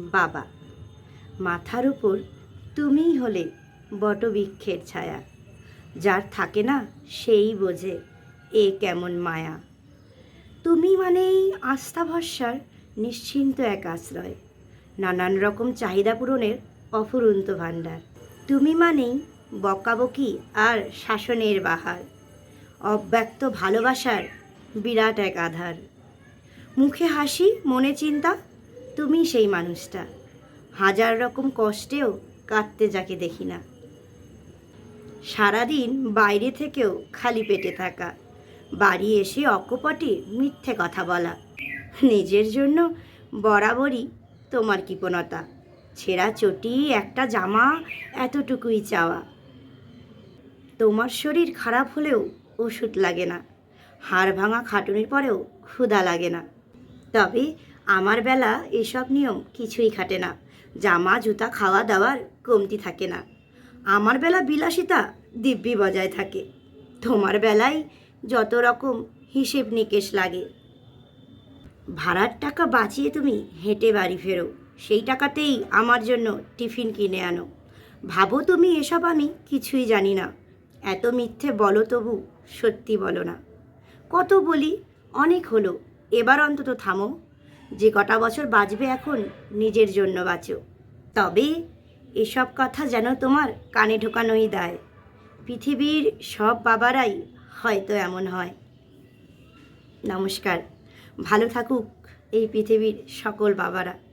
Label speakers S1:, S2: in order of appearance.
S1: বাবা। মাথার উপর তুমিই হলে বটবৃক্ষের ছায়া। যার থাকে না সেই বোঝে এ কেমন মায়া। তুমি মানেই আস্থা ভরসার নিশ্চিন্ত এক আশ্রয়, নানান রকম চাহিদা পূরণের অফুরন্ত ভাণ্ডার। তুমি মানেই বকাবকি আর শাসনের বাহার, অব্যক্ত ভালোবাসার বিরাট এক আধার। মুখে হাসি, মনে চিন্তা তুমি সেই মানুষটা। হাজার রকম কষ্টেও কাঁদতে যাকে দেখি না। সারাদিন বাইরে থেকেও খালি পেটে থাকা। বাড়ি এসে অকপটে মিথ্যে কথা বলা। নিজের জন্য বরাবরই তোমার কৃপণতা। ছেঁড়া চটি, একটা জামা, এতটুকুই চাওয়া। তোমার শরীর খারাপ হলেও ওষুধ লাগে না। হাড় ভাঙা খাটুনির পরেও ক্ষুধা লাগে না। তবে আমার বেলা এসব নিয়ম কিছুই খাটে না। জামা, জুতা, খাওয়া দাওয়ার কমতি থাকে না। আমার বেলা বিলাসিতা দিব্যি বজায় থাকে। তোমার বেলায় যত রকম হিসেব নিকেশ লাগে। ভাড়ার টাকা বাঁচিয়ে তুমি হেঁটে বাড়ি ফেরো। সেই টাকাতেই আমার জন্য টিফিন কিনে আনো। ভাবো তুমি এসব আমি কিছুই জানি না। এত মিথ্যে বলো তবু সত্যি বলো না। কত বলি, অনেক হলো। এবার অন্তত থামো। যে কটা বছর বাঁচবে এখন, নিজের জন্য বাঁচো। তবে এসব কথা যেন তোমার কানে ঢোকানোই দেয়। পৃথিবীর সব বাবারাই হয়তো এমন হয়। নমস্কার। ভালো থাকুক এই পৃথিবীর সকল বাবারা।